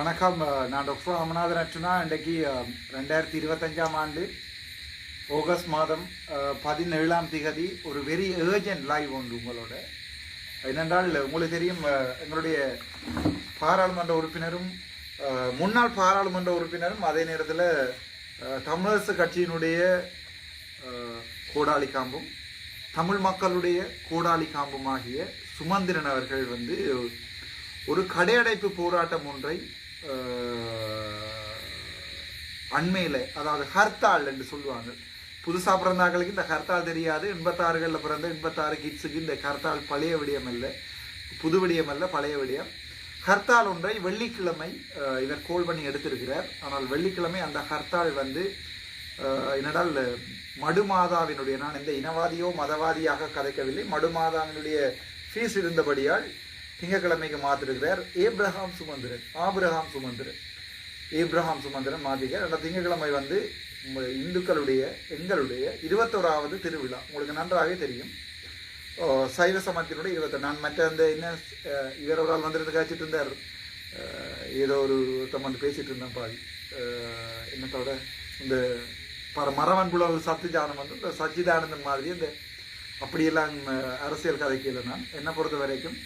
வணக்கம். நான் டாக்டர் ராமநாதன் அர்ச்சுனா இன்றைக்கு ரெண்டாயிரத்தி இருபத்தஞ்சாம் ஆண்டு ஆகஸ்ட் மாதம் பதினேழாம் திகதி ஒரு வெரி ஏர்ஜென்ட் லைவ் ஒன்று உங்களோட. என்னென்றால் உங்களுக்கு தெரியும் எங்களுடைய பாராளுமன்ற உறுப்பினரும் முன்னாள் பாராளுமன்ற உறுப்பினரும் அதே நேரத்தில் தமிழரசு கட்சியினுடைய அஹ், கோடாலி காம்பும் தமிழ் மக்களுடைய கோடாலி காம்பும் ஆகிய சுமந்திரன் அவர்கள் வந்து ஒரு கடையடைப்பு போராட்டம் ஒன்றை அண்மையில் அதாவது ஹர்த்தாள் என்று சொல்லுவாங்க. புதுசாக பிறந்தாக்களுக்கு இந்த ஹர்த்தால் தெரியாது. எண்பத்தாறுகளில் பிறந்த எண்பத்தாறு கிட்ஸுக்கு இந்த ஹர்த்தால் பழைய விடயம் அல்ல. புது விடயம் அல்ல பழைய விடயம். ஹர்த்தால் ஒன்றை வெள்ளிக்கிழமை இதை இவர் கோல் பண்ணி எடுத்திருக்கிறார். ஆனால் வெள்ளிக்கிழமை அந்த ஹர்த்தால் வந்து என்னடால் மடுமாதாவினுடைய நான் இந்த இனவாதியோ மதவாதியாக கதைக்கவில்லை. மடுமாதாவினுடைய ஃபீஸ் இருந்தபடியால் திங்கக்கிழமைக்கு மாத்திருக்கிறார். Abraham Sumanthiran Abraham Sumanthiran Abraham Sumanthiran மாத்திக்க அந்த திங்கக்கிழமை வந்து இந்துக்களுடைய எங்களுடைய இருபத்தோராவது திருவிழா. உங்களுக்கு நன்றாகவே தெரியும். சைவ சமத்தினுடைய இருபத்தி நான் மற்ற அந்த என்ன அஹ், இவர் ஒரு ஆள் வந்திருந்து காய்ச்சிட்டு இருந்தார். ஏதோ ஒரு ஒருத்தம் வந்து பேசிகிட்டு இருந்தேன் பாதி. என்னத்தோட இந்த பர மரவன் புலவு சத்திஜானம் வந்து இந்த சச்சிதானந்தன் மாதிரி இந்த அப்படியெல்லாம் அரசியல் அரசியல் கதைக்கல நான். என்னை பொறுத்த வரைக்கும்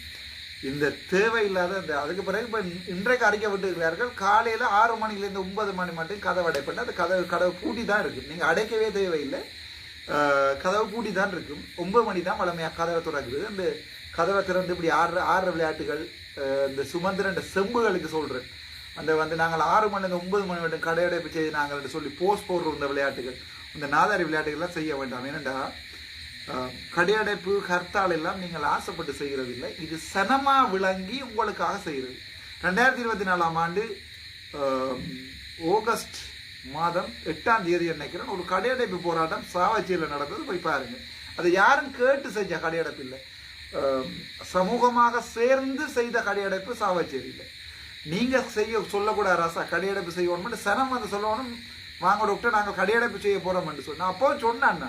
இந்த தேவையில்லாத இந்த அதுக்கு பிறகு இப்போ இன்றைக்கு அடைக்கப்பட்டிருக்கிறார்கள் காலையில் ஆறு மணிலேருந்து ஒன்பது மணி மட்டும் கதவு அடைப்பட்டு அந்த கதவு கதவு பூட்டி தான் இருக்கும். நீங்கள் அடைக்கவே தேவையில்லை. கதவு பூட்டி தான் இருக்கும். ஒன்பது மணி தான் வளமையாக கதவை திறக்குது. அந்த கதவை திறந்து இப்படி ஆறு ஆறு விளையாட்டுகள் இந்த சுமந்திரன் செம்புகளுக்கு சொல்கிறேன் அந்த வந்து நாங்கள் ஆறு மணிலேருந்து ஒன்பது மணி மட்டும் கடையடைப்பு செய்து நாங்கள் என்று சொல்லி போஸ்ட் போடுற இந்த விளையாட்டுகள் இந்த நாதாரி விளையாட்டுகள்லாம் செய்ய வேண்டாம். ஏனென்றால் கடையடைப்பு ஹர்த்தால் எல்லாம் நீங்கள் ஆசைப்பட்டு செய்கிறதில்லை. இது சனமா விளங்கி உங்களுக்காக செய்கிறது. ரெண்டாயிரத்தி இருபத்தி நாலாம் ஆண்டு ஆகஸ்ட் மாதம் எட்டாம் தேதி நினைக்கிறேன் ஒரு கடையடைப்பு போராட்டம் சாவச்சியில் நடந்தது. போய் பாருங்க. அது யாரும் கேட்டு செஞ்ச கடையடைப்பு இல்லை. சமூகமாக சேர்ந்து செய்த கடையடைப்பு சாவச்சேரியில் நீங்கள் செய்ய சொல்லக்கூடாது ராசா கடையடைப்பு செய்யணும்னு சனம் வந்து சொல்லணும். வாங்க டாக்டர் நாங்கள் கடையடைப்பு செய்ய போகிறோம்னு சொன்னோம் சொன்னேன். அப்போ சொன்னான்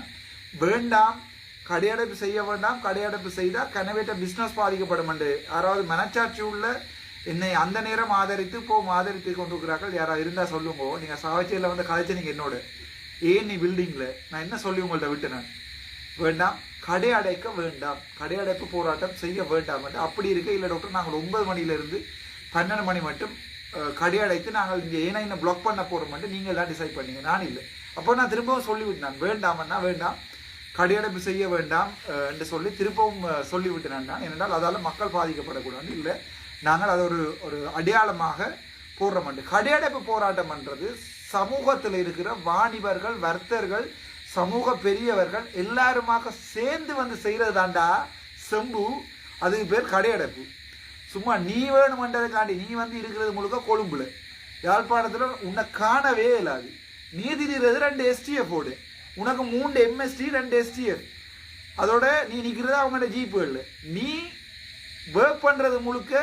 வேண்டாம் கடையடைப்பு செய்ய வேண்டாம் கடையடைப்பு செய்தால் கனவேட்ட பிஸ்னஸ் பாதிக்கப்படும் என்று. யாராவது மனச்சாட்சி உள்ள என்னை அந்த நேரம் ஆதரித்து இப்போ ஆதரித்து கொண்டிருக்கிறார்கள். யாராவது இருந்தால் சொல்லுங்க. நீங்கள் சாவச்சியில் வந்து கதைச்சு நீங்கள் என்னோட. ஏன் நீ பில்டிங்கில் நான் என்ன சொல்லி உங்கள்ட்ட விட்டு நான்? வேண்டாம். கடை அடைக்க வேண்டாம். கடை அடைப்பு போராட்டம் செய்ய வேண்டாம் என்று. அப்படி இருக்க இல்லை டாக்டர் நாங்கள் ஒன்பது மணியிலிருந்து பன்னெண்டு மணி மட்டும் கடை அடைத்து நாங்கள் இங்கே ஏன்னா என்ன பிளாக் பண்ண போகிறோம் மட்டும் நீங்கள் தான் டிசைட் பண்ணீங்க. நான் இல்லை. அப்போ நான் திரும்பவும் சொல்லிவிட்டேன் வேண்டாமன்னா வேண்டாம். கடையடைப்பு செய்ய வேண்டாம் என்று சொல்லி திரும்பவும் சொல்லிவிட்டேன் நான். ஏனென்றால் அதால் மக்கள் பாதிக்கப்படக்கூடாது. இல்லை நாங்கள் அதை ஒரு ஒரு அடையாளமாக போடுறோம் கடையடைப்பு போராட்டம் என்றது சமூகத்தில் இருக்கிற வாணிபர்கள் வர்த்தர்கள் சமூக பெரியவர்கள் எல்லாருமாக சேர்ந்து வந்து செய்கிறது தாண்டா செம்பு. அதுக்கு பேர் கடையடைப்பு சும்மா நீ வேணுமன்றதுக்காண்டி நீ வந்து இருக்கிறது முழுக்க கொழும்புல. யாழ்ப்பாணத்தில் உன்னை காணவே இல்லாது நீ திரிகிறது ரெண்டு எஸ்டிஎஃப் ஓடு. உனக்கு மூன்று எம்எஸ்டி ரெண்டு எஸ்டிஎஃப் அதோட நீ நிற்கிறது அவங்கள்ட்ட ஜீப்புகள் நீ ஒர்க் பண்ணுறது முழுக்க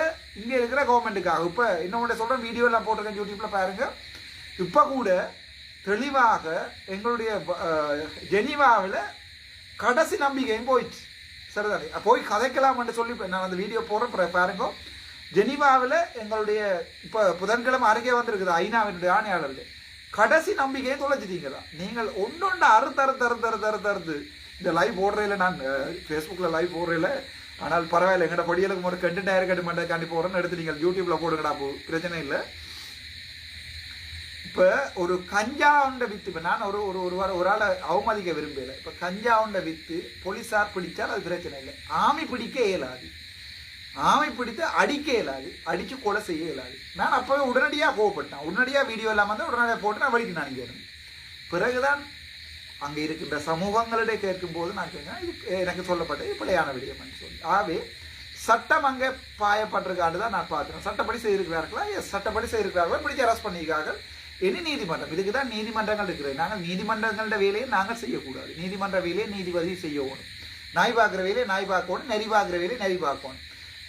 இங்கே இருக்கிற கவர்மெண்ட்டுக்காக இப்போ இன்னொன்று சொல்றேன் வீடியோ வீடியோலாம் போட்டிருக்கேன் யூடியூப்பில் பாருங்க. இப்போ கூட தெளிவாக எங்களுடைய ஜெனிவாவில் கடைசி நம்பிக்கையும் போயிடுச்சு. சரிதானே? போய் கதைக்கலாம்னு சொல்லி இப்ப நான் அந்த வீடியோ போடுறேன் பாருங்க. ஜெனிவாவில் எங்களுடைய இப்போ புதன்கிழமை அருகே வந்திருக்குது ஐநாவினுடைய ஆணையாளர்கள். கடைசி நம்பிக்கையை தொலைச்சிட்டீங்களா? நீங்கள் ஒன்னொன்று அறுத்து அறுத்து அறுத்து அறுத்து அறுத்து அறுத்து. இந்த லைவ் போடுறதில்ல நான் ஃபேஸ்புக்கில் லைவ் போடுறதில்ல ஆனால் பரவாயில்ல எங்கட படியலுக்கு ஒரு கண்டு டயர் கட்டு மாட்டேக்காண்டி போடுறேன்னு எடுத்து நீங்கள் யூடியூப்பில் போடுங்கடா போ. பிரச்சனை இல்லை. இப்போ ஒரு கஞ்சா உண்ட வித்து இப்போ நான் ஒரு ஒரு ஒரு வாரம் ஒரு ஆளை அவமதிக்க விரும்பலை. இப்போ கஞ்சா உண்ட வித்து போலீஸார் பிடிச்சால் அது பிரச்சனை இல்லை. ஆமி பிடிக்க இயலாது. ஆமை பிடித்து அடிக்க இயலாது அடிச்சு கொலை செய்ய இயலாது. நான் அப்பவே உடனடியா கோவப்பட்டேன் உடனடியா வீடியோ எல்லாம் வந்து உடனடியாக போட்டு நான் வழிக்கு நான் இங்கே பிறகுதான் அங்க இருக்கின்ற சமூகங்களிடையே கேட்கும் போது நான் கேட்கிறேன் இது எனக்கு சொல்லப்பட்டது பிள்ளையான பிழையான சொல்லி. ஆகவே சட்டம் அங்கே பாயப்பட்டிருக்காண்டு தான் நான் பார்க்குறேன். சட்டப்படி செய்திருக்கிறார்களா? எஸ் சட்டப்படி செய்திருக்கிறார்களா? பிடிச்சி அரெஸ்ட் பண்ணியிருக்கார்கள். இனி நீதிமன்றம். இதுக்கு தான் நீதிமன்றங்கள் இருக்கிறது. நாங்கள் நீதிமன்றங்களோட வேலையை நாங்கள் செய்யக்கூடாது. நீதிமன்ற வேலையை நீதிபதி செய்யணும். நாய் பார்க்குற வேலையை நாய் பார்க்கணும். நெறி பார்க்குற வேலையை நெறி பார்க்கணும்.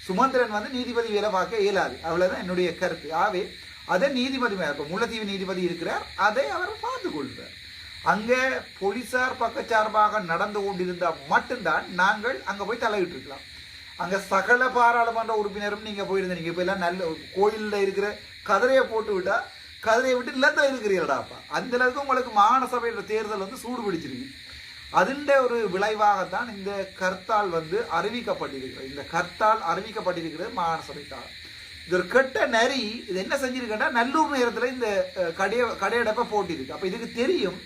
சுமந்திரன் வந்து நீதிபதி வேலை பார்க்க இயலாது. அவ்வளவுதான் என்னுடைய கருத்து. ஆவே அதை நீதிபதி மேல இப்போ முல்லைத்தீவு நீதிபதி இருக்கிறார் அதை அவர் பார்த்து கொள்கிறார் அங்கே போலீசார் பக்கச்சார்பாக நடந்து கொண்டிருந்தால் மட்டும்தான் நாங்கள் அங்க போய் தலையிட்டு இருக்கலாம். அங்க சகல பாராளுமன்ற உறுப்பினரும் நீங்க போயிருந்தீங்க. இப்ப எல்லாம் நல்ல கோயில்ல இருக்கிற கதிரையை போட்டு விட்டா கதிரையை விட்டு இல்லத்துல இருக்கிறீர்களாப்பா அந்த அளவுக்கு உங்களுக்கு மாகாண சபையோட தேர்தல் வந்து சூடு பிடிச்சிருக்கு. அதிண்ட ஒரு விளைவாகத்தான் இந்த கர்த்தால் வந்து அறிவிக்கப்பட்டிருக்கிறது இந்த கர்த்தால் அறிவிக்கப்பட்டிருக்கிறது மாகாண சபைக்காக. இது ஒரு கெட்ட நரி இது என்ன செஞ்சிருக்கேன்னா நல்லூர் நேரத்தில் இந்த கடையை கடைய கடையடைப்ப போட்டிருக்கு. அப்போ இதுக்கு தெரியும்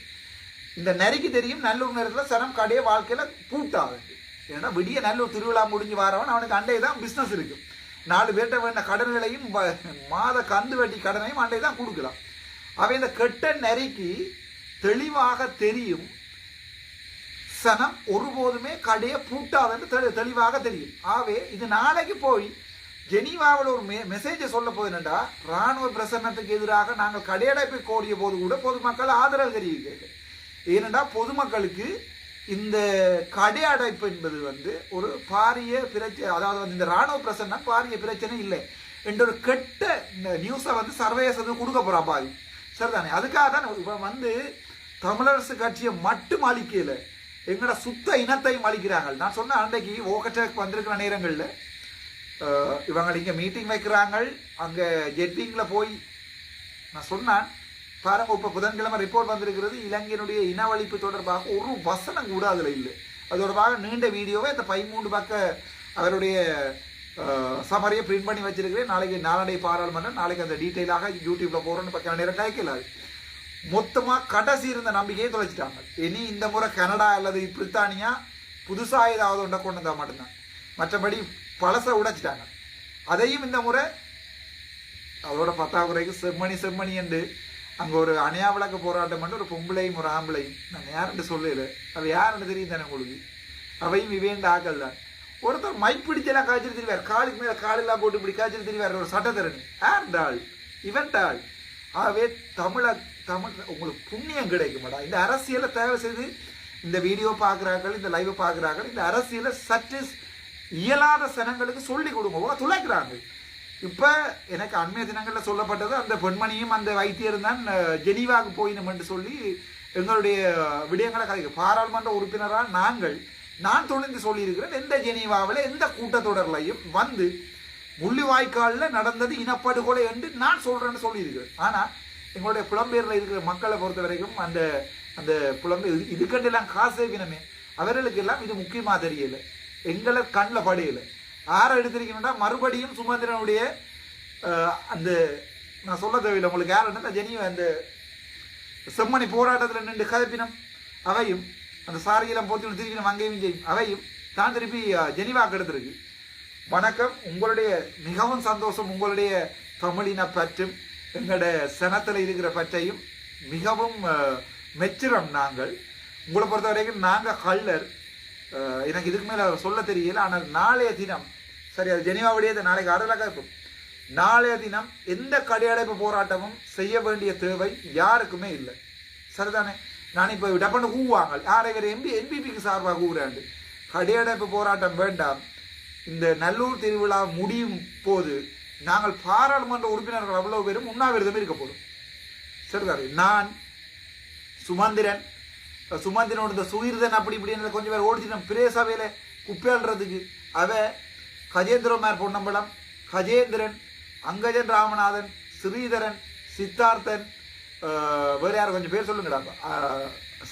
இந்த நரிக்கு தெரியும் நல்லூர் நேரத்தில் சனம் கடைய வாழ்க்கையில் பூட்டாது. ஏன்னா விடிய நல்லூர் திருவிழா முடிஞ்சு வரவன் அவனுக்கு அண்டை தான் பிஸ்னஸ் இருக்கும் நாலு பேர்கிட்ட வேண்ட கடன்களையும் மாத கந்து வட்டி கடனையும் அண்டை தான் கொடுக்கலாம். அவன் இந்த கெட்ட நரிக்கு தெளிவாக தெரியும் சனம் ஒருபோதுமே கடையை பூட்டாதுன்னு தெளி தெளிவாக தெரியும். ஆகவே இது நாளைக்கு போய் ஜெனீவாவில் ஒரு மெ மெசேஜை சொல்ல போதுனண்டா ராணுவ பிரசன்னத்துக்கு எதிராக நாங்கள் கடையடைப்பை கோரிய போது கூட பொதுமக்கள் ஆதரவு தெரிவிக்கிறது. ஏனென்றா பொதுமக்களுக்கு இந்த கடையடைப்பு என்பது வந்து ஒரு பாரிய பிரச்சனை அதாவது வந்து இந்த ராணுவ பிரசன்னம் பாரிய பிரச்சனை இல்லை என்ற ஒரு கெட்ட இந்த நியூஸை வந்து சர்வதேசத்துக்கு கொடுக்க போகிறா பாதி. சரிதானே? அதுக்காக தான் இப்போ வந்து தமிழரசு கட்சியை மட்டும் அழிக்கலை. எங்களோட சுத்த இனத்தையும் அழிக்கிறாங்க. நான் சொன்ன அன்றைக்கு ஓகட்டக் வந்திருக்கிற நேரங்களில் இவங்க இங்கே மீட்டிங் வைக்கிறாங்க. அங்கே ஜெட்டிங்கில் போய் நான் சொன்னான் பாருங்க இப்போ புதன்கிழமை ரிப்போர்ட் வந்திருக்கிறது. இலங்கையினுடைய இனவழிப்பு தொடர்பாக ஒரு வசனம் கூட அதில் இல்லை. அது தொடர்பாக நீண்ட வீடியோவை இந்த பதிமூன்று பக்க அவருடைய சமரியை பிரிண்ட் பண்ணி வச்சிருக்கிறேன். நாளைக்கு நாளடை பாராளுமன்றம் நாளைக்கு அந்த டீட்டெயிலாக யூடியூப்ல போகிறோன்னு பக்கம் நேரம் கேட்கலாது மொத்தமாக கடைசி இருந்த நம்பிக்கையை தொலைச்சிட்டாங்க. இனி இந்த முறை கனடா அல்லது பிரித்தானியா புதுசாக ஏதாவது ஒன்றை கொண்டு வந்தால் மட்டும்தான். மற்றபடி பழசை உடைச்சிட்டாங்க. அதையும் இந்த முறை அதோட பத்தாக்குறைக்கு செம்மணி செம்மணி என்று அங்கே ஒரு அணையா விளக்க போராட்டம் பண்ணி ஒரு பொம்பளையும் ஒரு ஆம்பளையும். நான் யாருன்னு சொல்லல. அவள் யாருன்னு தெரியும் தானே உங்களுக்கு? அவையும் இவேண்ட ஆக்கள் தான். ஒருத்தர் மைக் பிடிச்செல்லாம் காய்ச்சல் தெரிவார். காலுக்கு மேலே காலெல்லாம் போட்டு இப்படி காய்ச்சல் தெரிவார். ஒரு சட்டத்தரணி. யார்டாள்? இவன்டாள்? ஆகவே தமிழ தமிழ் உங்களுக்கு புண்ணியம் கிடைக்குமாடா? இந்த அரசியலை தேவை செய்து இந்த வீடியோ பார்க்குறார்கள் இந்த லைவ் பார்க்குறார்கள் இந்த அரசியலை சற்று இயலாத சனங்களுக்கு சொல்லி கொடுங்க. துளைக்கிறாங்க. இப்போ எனக்கு அண்மைய தினங்களில் சொல்லப்பட்டது அந்த பெண்மணியும் அந்த வைத்தியரும் தான் ஜெனீவாவுக்கு போயினும் என்று சொல்லி எங்களுடைய விடயங்களை கதைக்கு. பாராளுமன்ற உறுப்பினராக நாங்கள் நான் தொழில்ந்து சொல்லியிருக்கிறேன் எந்த ஜெனீவாவில் எந்த கூட்டத்தொடர்லையும் வந்து முள்ளிவாய்க்காலில் நடந்தது இனப்படுகொலை என்று நான் சொல்கிறேன்னு சொல்லியிருக்கிறேன். ஆனால் எங்களுடைய புலம்பெயரில் இருக்கிற மக்களை பொறுத்த வரைக்கும் அந்த அந்த புலம்பெயர் இது- இதுக்கண்டெல்லாம் காசு வினமே. அவர்களுக்கு எல்லாம் இது முக்கியமாக தெரியல. எங்களை கண்ணில் படையல. ஆற எடுத்திருக்கணும்னா மறுபடியும் சுமந்திரனுடைய அந்த நான் சொல்ல தேவையில்லை. உங்களுக்கு யாருன்னா ஜெனி அந்த செம்மணி போராட்டத்தில் நின்று கதப்பினம். அவையும் அந்த சாரியெல்லாம் போத்தி திருப்பினம் அங்கேயும் செய்யும் அவையும் தான் திருப்பி ஜெனிவா கெடுத்திருக்கு வணக்கம். உங்களுடைய மிகவும் சந்தோஷம். உங்களுடைய தமிழின பற்றும். எங்களோட சனத்தில் இருக்கிற பச்சையும் மிகவும் அஹ், மெச்சுறோம் நாங்கள். உங்களை பொறுத்த வரைக்கும் நாங்கள் கல்லர் எனக்கு இதுக்கு மேலே சொல்ல தெரியல. ஆனால் நாளைய தினம் சரி அது ஜெனிவாவுடைய நாளைக்கு அறுதலாக இருக்கும். நாளைய தினம் எந்த கடையடைப்பு போராட்டமும் செய்ய வேண்டிய தேவை யாருக்குமே இல்லை. சரிதானே? நான் இப்போ டப்பன்னு கூவாங்க யாரை வேறு எம்பி என்பிபிக்கு சார்பாக கூவுறாண்டு கடையடைப்பு போராட்டம் வேண்டாம். இந்த நல்லூர் திருவிழா முடியும் போது நாங்கள் பாராளுமன்ற உறுப்பினர்கள் அவ்வளவு பேரும் உண்ணாவிரதம் இருக்க போதும் சரிதாரு நான் சுமந்திரன் சுமந்திரனோட இந்த சுயிர்தன் அப்படி இப்படின்னு கொஞ்சம் பேர் ஓடிச்சிட்டோம். பிரேசபையில குப்பையாடுறதுக்கு அவ கஜேந்திரமார் பொன்னம்பலம் கஜேந்திரன் அங்கஜன் ராமநாதன் ஸ்ரீதரன் சித்தார்த்தன் வேற யார் கொஞ்சம் பேர் சொல்லுங்கடா.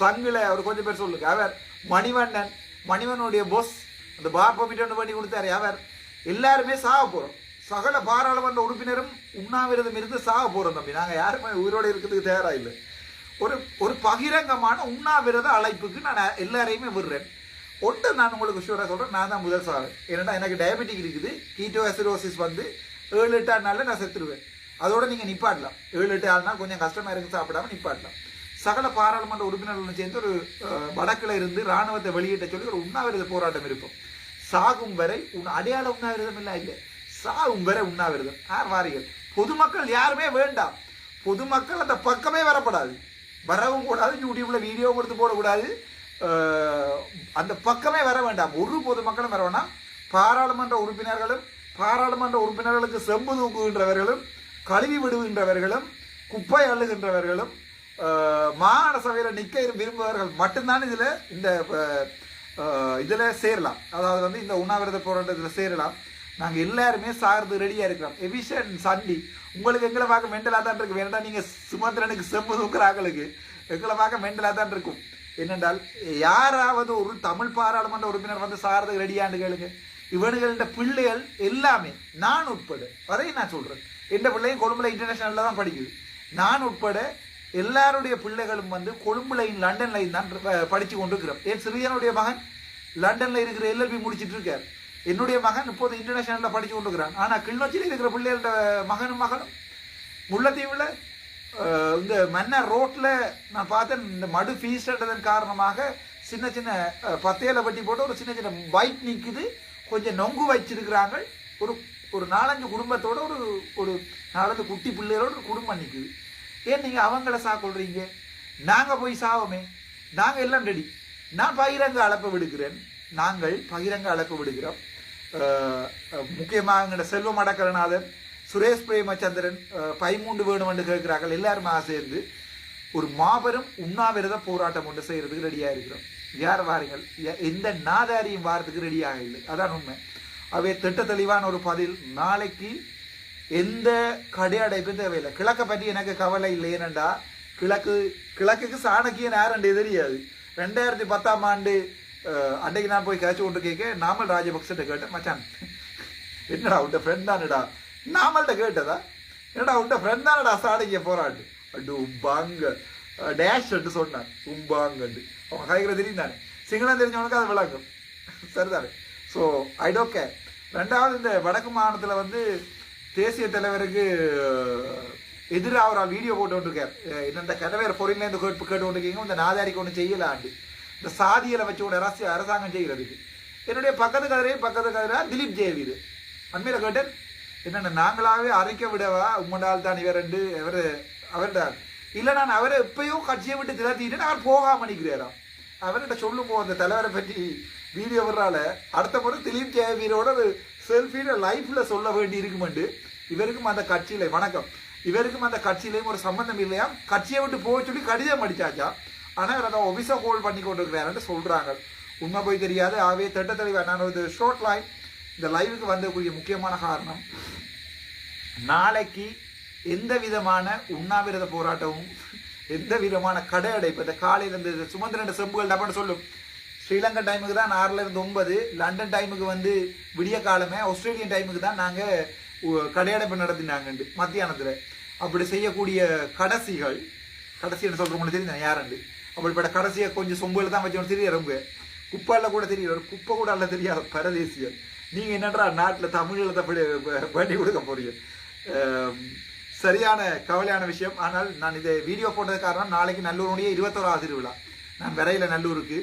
சங்கில அவர் கொஞ்சம் பேர் சொல்லுங்க. அவர் மணிவண்ணன் மணிவனுடைய பொஸ் அந்த பார் பர்மிட் பண்ணி கொடுத்தாரு. அவர் எல்லாருமே சாக போகிறோம் சகல பாராளுமன்ற உறுப்பினரும் உண்ணாவிரதம் இருந்து சாக போகிறோம் தம்பி. நாங்கள் யாருமே உயிரோட இருக்கிறதுக்கு தயாராக இல்லை ஒரு ஒரு பகிரங்கமான உண்ணாவிரத அழைப்புக்கு நான் எல்லாரையுமே விடுறேன். ஒன்று நான் உங்களுக்கு ஷூராக சொல்கிறேன் நான் தான் முதல் சார் ஏன்னா எனக்கு டயபெட்டிக் இருக்குது. கீட்டோ அசிரோசிஸ் வந்து ஏழு எட்டு ஆறு நான் செத்துருவேன். அதோட நீங்கள் நிப்பாட்டலாம். ஏழு எட்டு ஆறு நாள் கொஞ்சம் கஷ்டமாக இருக்கு சாப்பிடாம நிப்பாட்டலாம். சகல பாராளுமன்ற உறுப்பினர்களும் சேர்ந்து ஒரு வடக்கில் இருந்து ராணுவத்தை வெளியிட்ட சொல்லி ஒரு உண்ணாவிரத போராட்டம் இருக்கும். சாகும் வரை உன் அடையாள உண்ணாவிரதம் இல்லை இல்லை. சாகும் வரை உண்ணாவிரதம். யார் வாரிகள் பொதுமக்கள் யாருமே வேண்டாம். பொதுமக்கள் அந்த பக்கமே வரப்படாது. வரவும் கூடாது யூடியூப்ல வீடியோ கொடுத்து போடக்கூடாது. அந்த பக்கமே வர வேண்டாம். ஒரு பொதுமக்களும் வர வேண்டாம் பாராளுமன்ற உறுப்பினர்களும் பாராளுமன்ற உறுப்பினர்களுக்கு செம்பு தூக்குகின்றவர்களும் கழுவி விடுகின்றவர்களும் குப்பை அள்ளுகின்றவர்களும் மாகாண சபையில் நிற்க விரும்புபவர்கள் மட்டும்தான் இதில் இந்த இதில் சேரலாம். அதாவது வந்து இந்த உண்ணாவிரத போராட்டத்தில் சேரலாம். நாங்கள் எல்லாருமே சாகிறது ரெடியாக இருக்கிறோம். எபிஷன் சண்டி. உங்களுக்கு எங்களை பார்க்க மெண்டலாக தான் இருக்கு. வேண்டாம் நீங்கள் சுமந்திரனுக்கு செம்பு தூக்குற ஆக்களுக்கு எங்களை பார்க்க மெண்டலாக தான் இருக்கும். என்னென்றால் யாராவது ஒரு தமிழ் பாராளுமன்ற உறுப்பினர் வந்து சாரதுக்கு ரெடியான்னு கேளுங்க. இவனுகளின் பிள்ளைகள் எல்லாமே நான் உட்பட அதையும் நான் சொல்கிறேன் எந்த பிள்ளையும் கொழும்புல இன்டர்நேஷனலில் தான் படிக்குது. நான் உட்பட எல்லாருடைய பிள்ளைகளும் வந்து கொழும்புலையும் லண்டன்லையும் தான் படித்து கொண்டிருக்கிறோம். என் சிறியனுடைய மகன் லண்டனில் இருக்கிற எல்எல்பி முடிச்சிட்டு இருக்கார். என்னுடைய மகன் இப்போது இன்டர்நேஷனலில் படித்து கொண்டுக்கிறான் ஆனால் கிளிநொச்சியில் இருக்கிற பிள்ளைகளோட மகனும் மகனும் முல்லைத்தீவுல இந்த மன்னர் ரோட்டில் நான் பார்த்தேன் இந்த மடு ஃபீஸ் எடுத்ததன் காரணமாக சின்ன சின்ன பத்தையில வட்டி போட்டு ஒரு சின்ன சின்ன பைக் நிற்குது கொஞ்சம் நொங்கு வச்சிருக்கிறாங்க. ஒரு ஒரு நாலஞ்சு குடும்பத்தோட ஒரு ஒரு நாலஞ்சு குட்டி பிள்ளைகளோட ஒரு குடும்பம் நிற்குது ஏன் நீங்கள் அவங்கள சாக்கொள்றீங்க நாங்கள் போய் சாவோமே. நாங்கள் எல்லாம் ரெடி நான் பகிரங்க அழைப்பு விடுக்கிறேன். நாங்கள் பகிரங்க அழைப்பு விடுகிறோம் முக்கியமாக எங்களோட செல்வம் அடக்கரநாதன் சுரேஷ் பிரேமச்சந்திரன் பைமூண்டு வேணும் என்று கேட்கிறார்கள். எல்லாருமே சேர்ந்து ஒரு மாபெரும் உண்ணாவிரத போராட்டம் ஒன்று செய்கிறதுக்கு ரெடியாக இருக்கிறோம். யார் வாருங்கள்? எ- எந்த நாதாரியும் வாரத்துக்கு ரெடியாக இல்லை. அதான் உண்மை. அவை திட்ட தெளிவான ஒரு பதில். நாளைக்கு எந்த கடை அடைப்பும் தேவையில்லை. கிழக்கை பற்றி எனக்கு கவலை இல்லை. ஏனண்டா கிழக்கு கிழக்குக்கு சாணக்கியன் யாருண்டே தெரியாது. ரெண்டாயிரத்தி பத்தாம் ஆண்டு அஹ், அன்னைக்கு நான் போய் கேட்ச் கொண்டு கேட்க நாமல் ராஜபக்சட்ட கேட்டேன் மச்சான் என்னடா உன்ட ஃப்ரெண்ட் தானடா நாமள்கிட்ட கேட்டதா என்னடா உன்ட ஃப்ரெண்ட் தானடா சாடிக்க போராட்டு அடு உம்பாங்க டேஷ் சொன்னான் உம்பாங்கண்டு அவன் கதைக்கிற தெரியும் தானே சிங்களம் தெரிஞ்சவனுக்கு அது விளங்கும் சரிதானே ஸோ ஐ டோக்கே ரெண்டாவது இந்த வடக்கு மாநிலத்தில் வந்து தேசிய தலைவருக்கு எதிராக அவர் வீடியோ போட்டு கொண்டிருக்கார் இந்த கதவேர் பொறியிலேருந்து கேட்டு கேட்டு கொண்டிருக்கீங்க இந்த நாதாரிக்கு ஒன்று செய்யலாண்டு இந்த சாதியலை வச்சு கூட அரசு அரசாங்கம் செய்கிறதுக்கு என்னுடைய பக்கத்து கதிரே பக்கத்து கதிரா திலீப் ஜெயவீர் அண்மையில் கேட்டேன் என்னென்ன நாங்களாவே அரைக்க விடவா? உம்மண்டால் தான் இவர் ரெண்டு இவர் அவர் தான் இல்லை நான் அவரை எப்பயோ கட்சியை விட்டு திரத்திட்டு அவர் போகாம நிற்கிறாராம். அவர்கிட்ட சொல்லும் போது அந்த தலைவரை பற்றி வீடியோ வர்றால அடுத்த முறை திலீப் ஜெயவீரோட ஒரு செல்ஃபியில் லைஃப்பில் சொல்ல வேண்டி இருக்குமெண்டு இவருக்கும் அந்த கட்சியில வணக்கம். இவருக்கும் அந்த கட்சியிலையும் ஒரு சம்பந்தம் இல்லையா கட்சியை விட்டு போக சொல்லி கடிதம் அடிச்சாச்சா ஆனால் இவர் அதை ஒபிசா ஹோல்ட் பண்ணி கொண்டிருக்கிறாருன்னு சொல்கிறாங்க உண்மை போய் தெரியாது. ஆகவே திட்ட தெளிவாக நான் ஒரு ஷார்ட் லைன் இந்த லைவுக்கு வந்தக்கூடிய முக்கியமான காரணம் நாளைக்கு எந்த விதமான உண்ணாவிரத போராட்டமும் எந்த விதமான கடை அடைப்பு இந்த காலையிலேருந்து இந்த ரெண்டு செம்புகள் டப்புன்னு சொல்லும். ஸ்ரீலங்கன் டைமுக்கு தான் ஆறுல ஒன்பது லண்டன் டைமுக்கு வந்து விடிய காலமே ஆஸ்திரேலியன் டைமுக்கு தான் நாங்கள் கடையடைப்பு நடத்தினாங்க மத்தியானத்தில். அப்படி செய்யக்கூடிய கடைசிகள் கடைசி என்ன சொல்கிறவங்களுக்கு தெரியும் யாருண்டு அப்படிப்பட்ட கடைசியை கொஞ்சம் சொம்புல தான் வச்சவங்க தெரிய ரொம்ப? குப்பால கூட தெரியல ஒரு குப்பை கூட அல்ல தெரியாத பரதேசியர் நீங்க என்னன்றா நாட்டில் தமிழில் தான் பண்ணி கொடுக்க போறீங்க? சரியான கவலையான விஷயம். ஆனால் நான் இதை வீடியோ போட்டது காரணம் நாளைக்கு நல்லூருடைய இருபத்தோராவது திருவிழா நான் விரையில நல்லூருக்கு.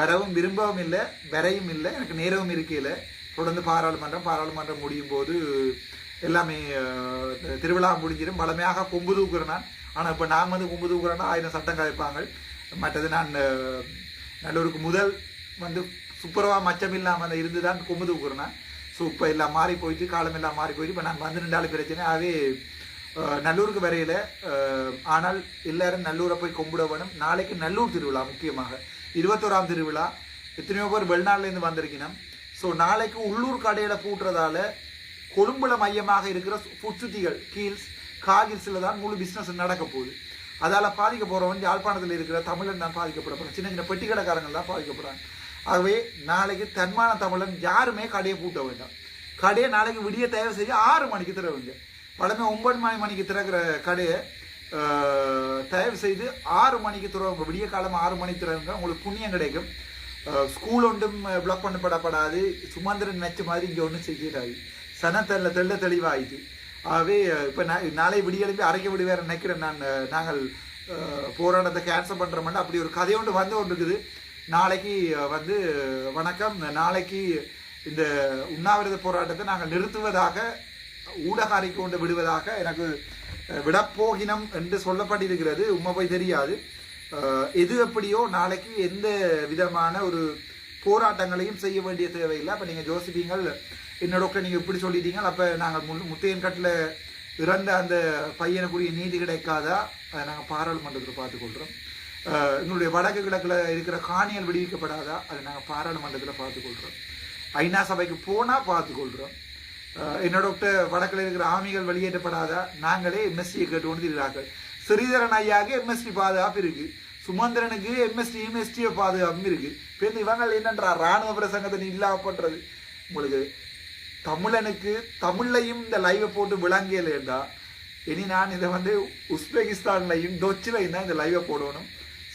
வரவும் விரும்பவும் இல்லை விரையும் இல்லை எனக்கு நேரவும் இருக்கையில். தொடர்ந்து பாராளுமன்றம் பாராளுமன்றம் முடியும் போது எல்லாமே திருவிழா முடிஞ்சிடும். பழமையாக கொம்பு தூக்குறேன் நான். ஆனால் இப்போ நான் வந்து கும்பு தூக்குறேன்னா ஆயிரம் சட்டம் கலைப்பாங்க. மற்றது நான் நல்லூருக்கு முதல் வந்து சுப்பரவா மச்சம் இல்லாமல் அந்த இருந்து தான் கும்பு தூக்குறேன்னா ஸோ இப்போ எல்லாம் மாறி போயிட்டு காலம் எல்லாம் மாறி போயிட்டு இப்போ நான் வந்து ரெண்டாள் பிரச்சனையாகவே நல்லூருக்கு வரையில ஆனால் எல்லாரும் நல்லூரை போய் கும்பிட வேணும். நாளைக்கு நல்லூர் திருவிழா முக்கியமாக. இருபத்தோராம் திருவிழா. எத்தனையோ பேர் வெளிநாட்டிலேருந்து வந்திருக்கணும். ஸோ நாளைக்கு உள்ளூர் கடையில் பூட்டுறதால கொழும்புல மையமாக இருக்கிற புச்சுத்திகள் கீல்ஸ் காகில்ஸ்ல தான் முழு பிஸ்னஸ் நடக்க போகுது. அதால் பாதிக்க போகிறவன் யாழ்ப்பாணத்தில் இருக்கிற தமிழன் தான் பாதிக்கப்பட சின்ன சின்ன பெட்டி தான் பாதிக்கப்படுறாங்க. ஆகவே நாளைக்கு தன்மான தமிழன் யாருமே கடையை பூட்ட வேண்டாம். கடையை நாளைக்கு விடிய தயவு செய்து ஆறு மணிக்கு திறவுங்க பழமை ஒன்பது மணி மணிக்கு திறக்கிற கடையை தயவு செய்து ஆறு மணிக்கு துறவுங்க. விடிய காலம் ஆறு மணிக்கு திறவுங்க. உங்களுக்கு புண்ணியம் கிடைக்கும். ஸ்கூல் ஒன்றும் பிளாக் பண்ணப்படப்படாது. சுமந்திரன் நினைச்ச மாதிரி இங்கே ஒன்றும் செய்யறாது சனத்தெல்ல தெள்ள தெளிவாயிட்டு ஆகவே இப்போ நான் நாளை விடியெழுப்பி அரைக்க விடுவேன் நினைக்கிறேன் நான். நாங்கள் போராட்டத்தை கேன்சல் பண்ணுறோம்னா அப்படி ஒரு கதை ஒன்று வந்து கொண்டு இருக்குது நாளைக்கு வந்து வணக்கம். நாளைக்கு இந்த உண்ணாவிரத போராட்டத்தை நாங்கள் நிறுத்துவதாக ஊடக அறிக்கை கொண்டு விடுவதாக எனக்கு விடப்போகினம் என்று சொல்லப்பட்டிருக்கிறது. உண்மை போய் தெரியாது. எது எப்படியோ நாளைக்கு எந்த விதமான ஒரு போராட்டங்களையும் செய்ய வேண்டிய தேவையில்லை. அப்போ நீங்கள் ஜோசிப்பீங்கள் யோசிப்பீங்கள் என்னோட நீங்க இப்படி சொல்லிட்டீங்க. அப்ப நாங்கள் மு- முத்தையன் கட்டில இறந்த அந்த பையனுக்குரிய நீதி கிடைக்காதா? அதை நாங்கள் பாராளுமன்றத்தில் பார்த்துக்கொள்கிறோம் எங்களுடைய வடக்கு கிழக்கில் இருக்கிற காணிகள் விடுவிக்கப்படாதா? அதை நாங்கள் பாராளுமன்றத்தில் பார்த்துக்கொள்கிறோம் ஐநா சபைக்கு போனால் பார்த்துக்கொள்கிறோம் என்னோட வடக்கில் இருக்கிற ஆமிகள் வெளியேற்றப்படாதா? நாங்களே எம்எஸ்டியை கேட்டு கொண்டு இருக்கிறார்கள் ஸ்ரீதரன் ஐயாவுக்கு எம்எஸ்டி பாதுகாப்பு இருக்கு. சுமந்திரனுக்கு எம்எஸ்டி எம்எஸ்டியை பாதுகாப்பும் இருக்கு. இப்போ இவங்க என்னன்றா? ராணுவ பிரசங்கத்தை நீ இல்லாம உங்களுக்கு தமிழனுக்கு தமிழ்லையும் இந்த லைவை போட்டு விளங்கியலேண்டா இனி நான் இதை வந்து உஸ்பெகிஸ்தான்லையும் டொச்சிலையும் தான் இந்த லைவை போடணும்.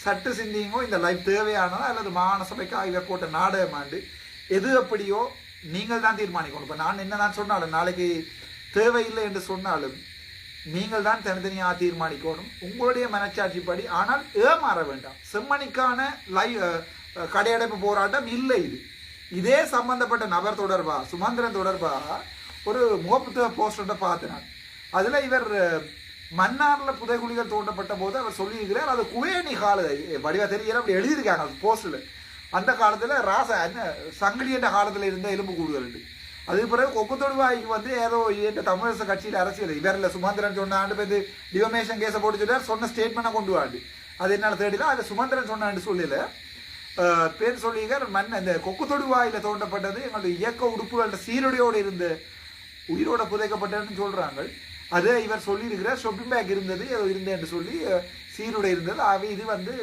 சட்டு சிந்திங்கோ இந்த லைவ் தேவையானதா அல்லது மாகாண சபைக்காக இதை போட்ட நாடகமாண்டு எது எப்படியோ நீங்கள் தான் தீர்மானிக்கணும். இப்போ நான் என்ன நான் சொன்னாலும் நாளைக்கு தேவையில்லை என்று சொன்னாலும் நீங்கள் தான் தனித்தனியாக தீர்மானிக்கணும். உங்களுடைய மனச்சாட்சிப்படி ஆனால் ஏமாற வேண்டாம். செம்மணிக்கான லைவ் கடையடைப்பு போராட்டம் இல்லை இது. இதே சம்பந்தப்பட்ட நபர் தொடர்பா சுமந்திரன் தொடர்பா ஒரு முகப்புத்த போஸ்டரை பார்த்தேன் அதில் அதுல இவர் மன்னாரில் மன்னார்ல புதைகுழிகள் தோண்டப்பட்ட போது அவர் சொல்லியிருக்கிறார் அது குவேணி கால வடிவா தெரியல அப்படி எழுதியிருக்காங்க அது போஸ்ட்ல அந்த காலத்துல ராச என்ன சங்கிலி என்ற காலத்துல இருந்த எலும்பு கூடுதல் உண்டு அதுக்கு பிறகு கொக்குத்தொடுவாய்க்கு வந்து ஏதோ இந்த தமிழரசு கட்சியில் அரசியல். இவரில் சுமந்திரன் சொன்னாண்டு போய் டிவமேஷன் கேஸை போட்டு சொன்னார் சொன்ன ஸ்டேட்மெண்ட்டை கொண்டு வாண்டு. அது என்னால தேடிதான் அது சுமந்திரன் சொன்னான்னு சொல்லல. பேர் சொல்லியிருக்கார். மண் அந்த கொக்கு தொடுவாயில் தோண்டப்பட்டது. எங்களுடைய இயக்க உறுப்புகளோட சீருடையோடு இருந்து உயிரோட புதைக்கப்பட்டதுன்னு சொல்கிறாங்க அது இவர் சொல்லியிருக்கிறார். ஷொப்பிங் பேக் இருந்தது ஏதோ இருந்தேன்னு சொல்லி சீருடை இருந்தது. ஆகவே இது வந்து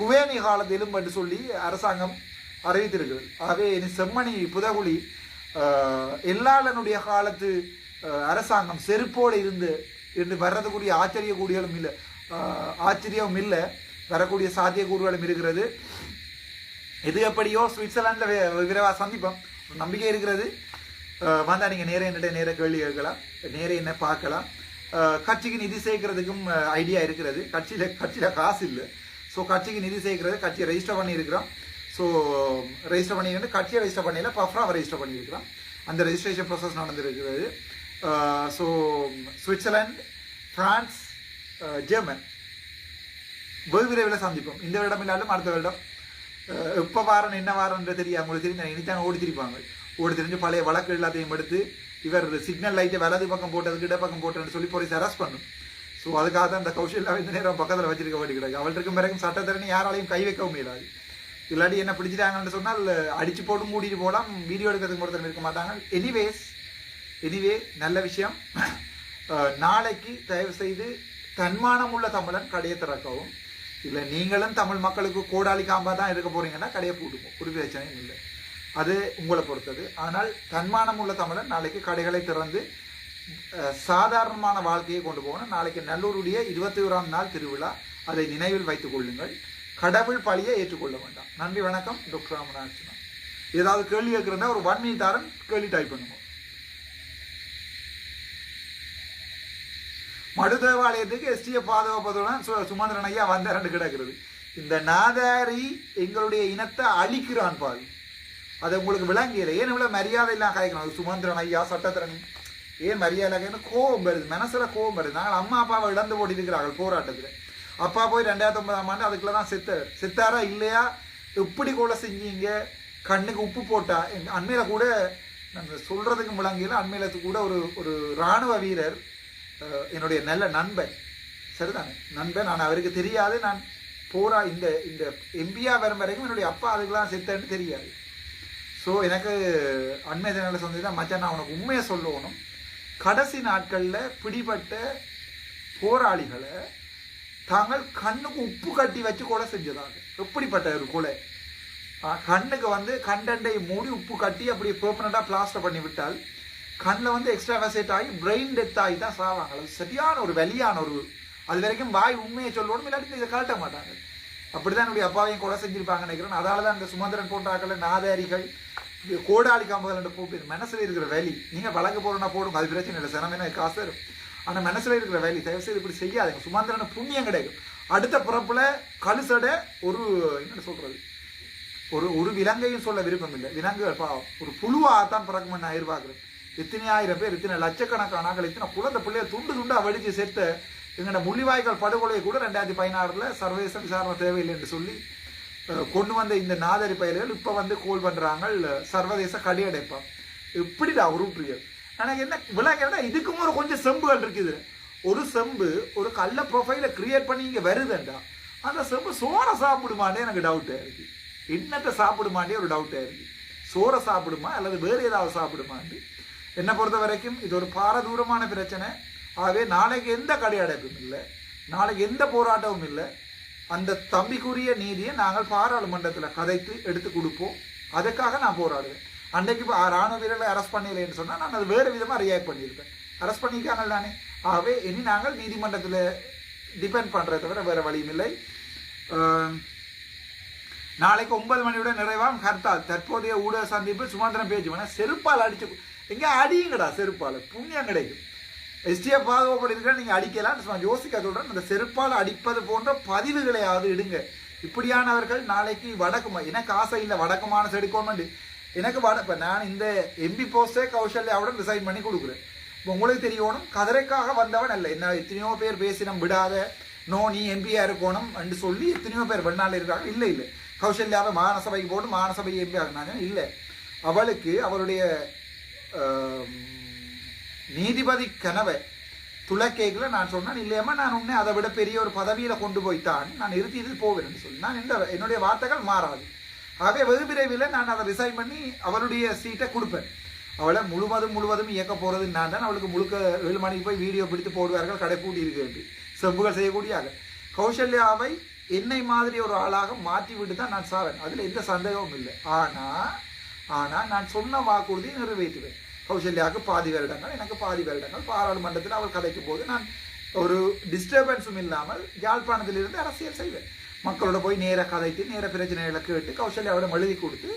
குவேனி காலத்திலும் என்று சொல்லி அரசாங்கம் அறிவித்திருக்கிறது. ஆகவே இனி செம்மணி புதகுழி எல்லாளனுடைய காலத்து அரசாங்கம் செருப்போடு இருந்து என்று வர்றதுக்குரிய ஆச்சரியக்கூடியலும் இல்லை. ஆச்சரியமும் ஆச்சரியம் இல்லை. வரக்கூடிய சாத்தியக்கூறுகளும் இருக்கிறது. எது எப்படியோ சுவிட்சர்லாண்டில் விரைவாக சந்திப்போம். நம்பிக்கை இருக்கிறது. வந்தால் நீங்கள் நேர என்னிட்ட நேர கேள்வி கேட்கலாம். நேர என்ன பார்க்கலாம். கட்சிக்கு நிதி சேர்க்கறதுக்கும் ஐடியா இருக்கிறது. கட்சியில் கட்சியில் காசு இல்லை. ஸோ கட்சிக்கு நிதி சேர்க்கறது கட்சியை ரெஜிஸ்டர் பண்ணியிருக்கிறோம். ஸோ ரெஜிஸ்டர் பண்ணிக்கிட்டு கட்சியை ரெஜிஸ்டர் பண்ணல பஃப்ராவை ரெஜிஸ்டர் பண்ணியிருக்கிறோம். அந்த ரெஜிஸ்ட்ரேஷன் ப்ராசஸ் நடந்திருக்கிறது. So Switzerland France German. வெகு விரைவில் சந்திப்போம். இந்த வருடம் இல்லாலும் அடுத்த வருடம் எப்போ வாரம் என்ன வாரம்ன்ற தெரியும் அவங்களுக்கு தெரியும் இனித்தான் ஓடி திரிப்பாங்க. ஓடி தெரிஞ்சு பழைய வழக்கு எல்லாத்தையும் எடுத்து இவர் சிக்னல் லைட்டை வலது பக்கம் போட்டதுக்கு இட பக்கம் போட்டதுன்னு சொல்லி போலீஸ் அரெஸ்ட் பண்ணும். ஸோ அதுக்காக தான் இந்த கௌஷல்யா இந்த நேரம் பக்கத்தில் வச்சிருக்க வேண்டி கிடக்கு இருக்கும் பிறகும் சட்டத்திறனை யாராலையும் கை வைக்கவும் இயலாது இல்லாட்டி என்ன பிடிச்சிட்டாங்கன்னு சொன்னால் அடிச்சு போட்டும் கூட்டிட்டு போகலாம் வீடியோ எடுக்கிறதுக்கு ஒருத்தர் இருக்க மாட்டாங்க. எனிவேஸ் எனிவே நல்ல விஷயம். நாளைக்கு தயவு செய்து தன்மானம் உள்ள தமிழன் கடையை திறக்கவும். இல்லை நீங்களும் தமிழ் மக்களுக்கு கோடாலி காம்பா தான் இருக்க போறீங்கன்னா கடையை பூட்டுப்போம். ஒரு பிரச்சனையும் இல்லை. அது உங்களை பொறுத்தது. ஆனால் தன்மானம் உள்ள தமிழன் நாளைக்கு கடைகளை திறந்து சாதாரணமான வாழ்க்கையை கொண்டு போகணும். நாளைக்கு நல்லூருடைய இருபத்தி ஓராம் நாள் திருவிழா. அதை நினைவில் வைத்துக் கொள்ளுங்கள். கடவுள் பழியை ஏற்றுக்கொள்ள வேண்டாம். நன்றி வணக்கம். டாக்டர் ராமநாதன். ஏதாவது கேள்வி கேட்கிறதா ஒரு ஒன் மினிட் தரேன் கேள்வி டைப் பண்ணுங்க. மடு தேவாலயத்துக்கு எஸ்டிய பாதுகாப்பதுடன் சு- சுமந்திரன் ஐயா வந்தாரண்டு கிடக்கிறது. இந்த நாதாரி எங்களுடைய இனத்தை அழிக்கிறான் பாரு. அது உங்களுக்கு விளங்கியல ஏன் இவ்வளவு மரியாதை எல்லாம் காய்க்கணும் சுமந்திரன் ஐயா சட்டத்திரணி. ஏன் மரியாதை கோபம் வருது மனசுல கோபம் வருது. நாங்கள் அம்மா அப்பாவை இழந்து ஓடி போராட்டத்தில். அப்பா போய் ரெண்டாயிரத்தி ஒன்பதாம் ஆண்டு அதுக்குள்ள தான் செத்தார். செத்தாரா இல்லையா? எப்படி கொலை செஞ்சீங்க? கண்ணுக்கு உப்பு போட்டா? எங்க அண்மையில கூட நம்ம சொல்றதுக்கு விளங்கியல அண்மையில கூட ஒரு ஒரு ராணுவ வீரர் என்னுடைய நல்ல நண்பன். சரிதானே? நண்பன் நான் அவருக்கு தெரியாது. நான் போரா இந்த இந்த எம்பியா வரும் வரைக்கும் என்னுடைய அப்பா அதுக்கெல்லாம் செத்தேன்னு தெரியாது. ஸோ எனக்கு அண்மை தினத்தில் சொன்னதுதான் மச்சான் நான் உனக்கு உண்மையை சொல்லணும். கடைசி நாட்களில் பிடிபட்ட போராளிகளை தாங்கள் கண்ணுக்கு உப்பு கட்டி வச்சு கொலை செஞ்சதாங்க எப்படிப்பட்ட ஒரு கொலை? கண்ணுக்கு வந்து கண்டண்டை மூடி உப்பு கட்டி அப்படியே பெர்மனண்டாக பிளாஸ்டர் பண்ணி விட்டால் கண்ணில் வந்து எக்ஸ்ட்ரா வெசேட் ஆகி பிரெயின் டெத் ஆகி தான் சாவாங்க. அது சரியான ஒரு வெளியான ஒரு அது வரைக்கும் வாய் உண்மையை சொல்லணும் இல்லாட்டி இதை காட்ட மாட்டாங்க. அப்படிதான் என்னுடைய அப்பாவையும் கொலை செஞ்சிருப்பாங்க நினைக்கிறேன். அதால தான் இந்த சுமந்திரன் போன்றாக்கள் நாதாரிகள் கோடாளி காம்புகள் போட்டு மனசில் இருக்கிற வேலி. நீங்கள் வழக்கு போறோம்னா போடுங்க அது பிரச்சனை இல்லை சிரமமே காசு வரும். ஆனால் மனசில் இருக்கிற வேலி தயவு செய்து இப்படி செய்யாதுங்க. சுமந்திரன புண்ணியம் கிடைக்கும். அடுத்த பிறப்பில் கழுசட ஒரு என்ன சொல்கிறது ஒரு ஒரு விலங்கையும் சொல்ல விருப்பம் இல்லை. விலங்குகள் ஒரு ஒரு புழுவாகத்தான் பிறக்கும்னு நான் எதிர்பார்க்குறேன். இத்தனை ஆயிரம் பேர் இத்தனை லட்சக்கணக்கான ஆட்கள் இத்தனை குழந்தை பிள்ளைய துண்டு துண்டா வடிச்சு செத்த எங்கட முள்ளிவாய்க்கால் படுகொலை கூட ரெண்டாயிரத்தி பதினாறுல சர்வதேச விசாரணை தேவையில்லை என்று சொல்லி கொண்டு வந்த இந்த நாதரி பயல்கள் இப்போ வந்து கோல் பண்ணுறாங்க சர்வதேச கடியடைப்பா. எப்படிடா உருட்டுறியல் எனக்கு என்ன விளங்க இதுக்கும் ஒரு கொஞ்சம் செம்புகள் இருக்குது. ஒரு செம்பு ஒரு கள்ள ப்ரொஃபைலை கிரியேட் பண்ணி இங்கே வருதுண்டா. அந்த செம்பு சோறை சாப்பிடுமாண்டே எனக்கு டவுட்டாக இருக்குது என்னத்தை சாப்பிடுமாண்டே ஒரு டவுட்டாக இருக்குது சோறை சாப்பிடுமா அல்லது வேறு ஏதாவது சாப்பிடுமாண்டு? என்னை பொறுத்த வரைக்கும் இது ஒரு பாரதூரமான பிரச்சனை. ஆகவே நாளைக்கு எந்த கடையடைப்பும் இல்லை. நாளைக்கு எந்த போராட்டமும் இல்லை. அந்த தம்பிக்குரிய நீதியை நாங்கள் பாராளுமன்றத்தில் கதைத்து எடுத்து கொடுப்போம். அதுக்காக நான் போராடுவேன். அன்றைக்கு இப்போ ராணுவ வீரர்களை அரெஸ்ட் பண்ணலைன்னு சொன்னால் நான் அது வேறு விதமாக ரியாக்ட் பண்ணியிருப்பேன். அரெஸ்ட் பண்ணியிருக்காங்க தானே? ஆகவே இனி நாங்கள் நீதிமன்றத்தில் டிபெண்ட் பண்ணுறத தவிர வேறு வழியும் இல்லை. நாளைக்கு ஒன்பது மணியோட நிறைவாம் ஹர்த்தால் தற்போதைய ஊடக சந்திப்பு சுமந்திரம் பேச்சு வேணால் செருப்பால் அடிச்சு எங்க அடியுங்கடா செருப்பால்? புண்ணியம் கிடைக்கும். எஸ்டிஎஃப் பாதுகாப்படுகிறா நீங்கள் அடிக்கலாம். நான் யோசிக்க சொல்கிறேன் அந்த செருப்பால் அடிப்பது போன்ற பதிவுகளையாவது இடுங்க இப்படியானவர்கள் நாளைக்கு வடக்குமா எனக்கு ஆசை இல்லை வடக்குமான செடுக்கோமெண்ட் எனக்கு வட இப்போ நான் இந்த எம்பி போஸ்டே கௌசல்யாவுடன் ரிசைன் பண்ணி கொடுக்குறேன். இப்போ உங்களுக்கு தெரியணும் கதிரைக்காக வந்தவன் அல்ல. என்ன எத்தனையோ பேர் பேசினம் விடாத நோ நீ எம்பியாக இருக்கணும் என்று சொல்லி எத்தனையோ பேர் வெண்ணால இருக்காங்க. இல்லை இல்லை. கௌசல்யாவை மாநசபைக்கு போட்டு மாநசபை எம்பி ஆகினாங்க இல்லை. அவளுக்கு அவளுடைய நீதிபதி கனவை துளக்கேக்கில் நான் சொன்னேன் இல்லையம்மா நான் உன்னை அதை விட பெரிய ஒரு பதவியில் கொண்டு போய்த்தான். நான் நிறுத்திட்டு போவேன் சொல்லி. நான் இந்த என்னுடைய வார்த்தைகள் மாறாது. ஆகவே வெகு விரைவில் நான் அதை ரிசைன் பண்ணி அவளுடைய சீட்டை கொடுப்பேன். அவளை முழுவதும் முழுவதும் இயக்க போகிறது நான் தான். அவளுக்கு முழுக்க ஏழு மணிக்கு போய் வீடியோ பிடித்து போடுவார்கள் கடை பூட்டி இருக்கு செம்புகள் செய்யக்கூடிய ஆள் கௌசல்யாவை என்னை மாதிரி ஒரு ஆளாக மாற்றி விட்டு தான் நான் சாவேன். அதில் எந்த சந்தேகமும் இல்லை. ஆனால் ஆனால் நான் சொன்ன வாக்குறுதியை நிறைவேற்றுவேன். கௌசல்யாவுக்கு பாதி வருடங்கள் எனக்கு பாதி வருடங்கள். பாராளுமன்றத்தில் அவள் கதைக்கும் போது நான் ஒரு டிஸ்டர்பன்ஸும் இல்லாமல் யாழ்ப்பாணத்திலிருந்து அரசியல் செய்வேன். மக்களோட போய் நேர கதைத்து நேர பிரச்சனைகளை கேட்டு கௌசல்யாவிடம் எழுதி கொடுத்து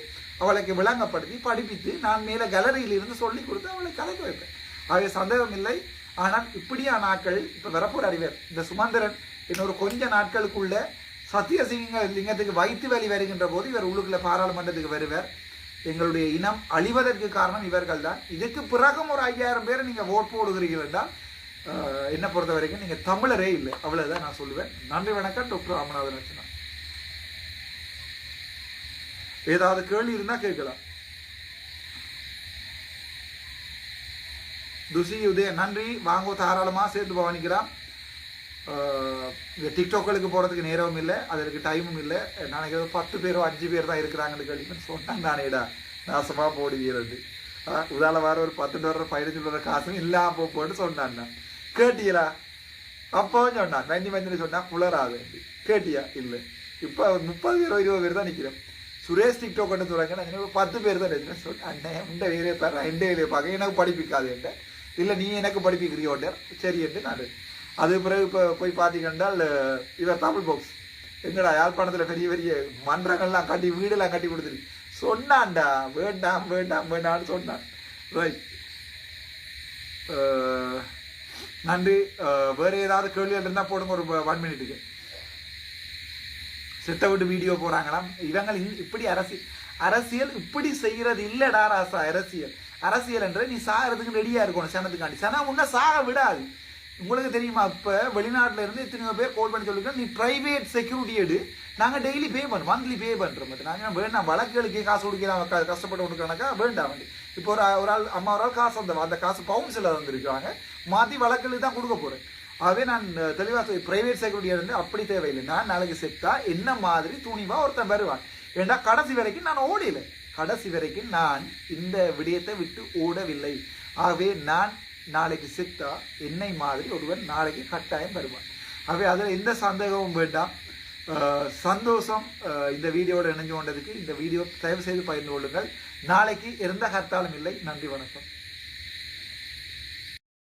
அவளுக்கு விளங்கப்படுத்தி படிப்பித்து நான் மேலே கேலரியில் இருந்து சொல்லி கொடுத்து அவளை கதைக்க வைப்பேன். ஆகவே சந்தேகம் இல்லை. ஆனால் இப்படியான நாட்கள் இப்போ வரப்போர் அறிவர். இந்த சுமந்திரன் இன்னொரு கொஞ்ச நாட்களுக்குள்ள சத்தியசிங்க லிங்கத்துக்கு வயிற்று வலி வருகின்ற போது இவர் உள்ளுக்குள்ள பாராளுமன்றத்துக்கு வருவார். எங்களுடைய இனம் அழிவதற்கு காரணம் இவர்கள் தான் இதுக்கு பிறகும் ஒரு ஐயாயிரம் பேரை நீங்கள் ஓட் போடுகிறீர்கள் என்றால் என்னை பொறுத்த வரைக்கும் நீங்கள் தமிழரே இல்லை. அவ்வளோதான் நான் சொல்லுவேன். நன்றி வணக்கம் டாக்டர் ராமநாதன் ரச்சனா ஏதாவது கேள்வி இருந்தால் கேட்கலாம். துசி உதய நன்றி. வாங்கோ தாராளமாக சேர்ந்து பவனிக்கிறான் இந்த டிக்டாக்களுக்கு போகிறதுக்கு நேரமும் இல்லை அதற்கு டைமும் இல்லை. நினைக்கிறது ஏதோ பத்து பேரோ அஞ்சு பேர் தான் இருக்கிறாங்கன்னு கேள்வி சொன்னாங்க நானேடா நாசமா போடுவீரது உதால வார ஒரு பத்து டாலர் பதினஞ்சு டாலர் காசும் இல்லாமல் போ போட்டு சொன்னான் கேட்டியலா அப்பவும் சொன்னான். நன்றி மஞ்சள் சொன்னா குளராது கேட்டியா? இல்லை. இப்போ முப்பது பேரோ இருபது பேர் தான் நிற்கிறேன் சுரேஷ் டிக்டாக் கொண்டு சொல்றாங்க. நான் ஒரு பத்து பேர் தான் நினைக்கிறேன் சொன்னேன் அண்ணன் உண்ட வேலையை பாரு எந்த வேலையை பார்க்க. எனக்கு படிப்பிக்காது என்ன இல்லை நீ எனக்கு படிப்பிக்கிறியோட்டர் சரி என்று நான் அது பிறகு இப்போ போய் பார்த்தீங்கன்னா இவர் தமிழ் பாக்ஸ் எங்கடா யாழ்ப்பாணத்தில் பெரிய பெரிய மன்றங்கள்லாம் கட்டி வீடெல்லாம் கட்டி கொடுத்துருக்கு சொன்னான்டா வேண்டாம் வேண்டாம் வேண்டாம்னு சொன்னான். ரைட் நன்றி. வேறு ஏதாவது கேள்விகள் இருந்தால் போடுங்க ஒரு ஒன் மினிட்டுக்கு செத்த விட்டு வீடியோ போகிறாங்களாம் இவங்க இப்படி அரசியல் அரசியல் இப்படி செய்கிறது இல்லைடா ராசா அரசியல். அரசியல் என்ற நீ சாகிறதுக்கு ரெடியாக இருக்கணும் சனத்துக்காண்டி. சனம் உன்னை சாக விடாது. உங்களுக்கு தெரியுமா? இப்போ வெளிநாட்டில் இருந்து எத்தனையோ பேர் கால் பண்ணி சொல்லிருக்கோம் நீ ப்ரைவேட் செக்யூரிட்டி எடு. நாங்கள் டெய்லி பே பண்ணுறோம் மந்த்லி பே பண்ணுறோம் மத்த நாங்கள் வேண்டாம். வழக்குகளுக்கே காசு கொடுக்கலாம். கஷ்டப்பட்டு கொடுக்கறனாக்கா வேண்டாம் வந்து இப்போ ஒரு ஒரு ஆள் அம்மா ஒரு ஆள் காசு வந்த அந்த காசு கவுன்சிலர் வந்துருக்காங்க மாற்றி வழக்குகளுக்கு தான் கொடுக்க போகிறேன் ஆகவே நான் தெளிவாக ப்ரைவேட் செக்யூரிட்டி இருந்து அப்படி தேவையில்லை. நான் நாளைக்கு செத்தா என்ன மாதிரி துணிவாக ஒருத்தன் வருவான். ஏண்டா கடைசி வரைக்கும் நான் ஓடல கடைசி வரைக்கும் நான் இந்த விடயத்தை விட்டு ஓடவில்லை. ஆகவே நான் நாளைக்கு செத்தா என்னை மாதிரி ஒருவர் நாளைக்கு கட்டாயம் வருவார். ஆகவே அதில் எந்த சந்தேகமும் வேண்டாம். சந்தோஷம் இந்த வீடியோட இணைஞ்சு கொண்டதுக்கு இந்த வீடியோ தயவு செய்து பகிர்ந்து கொள்ளுங்கள். நாளைக்கு எந்த கர்த்தாலும் இல்லை. நன்றி வணக்கம்.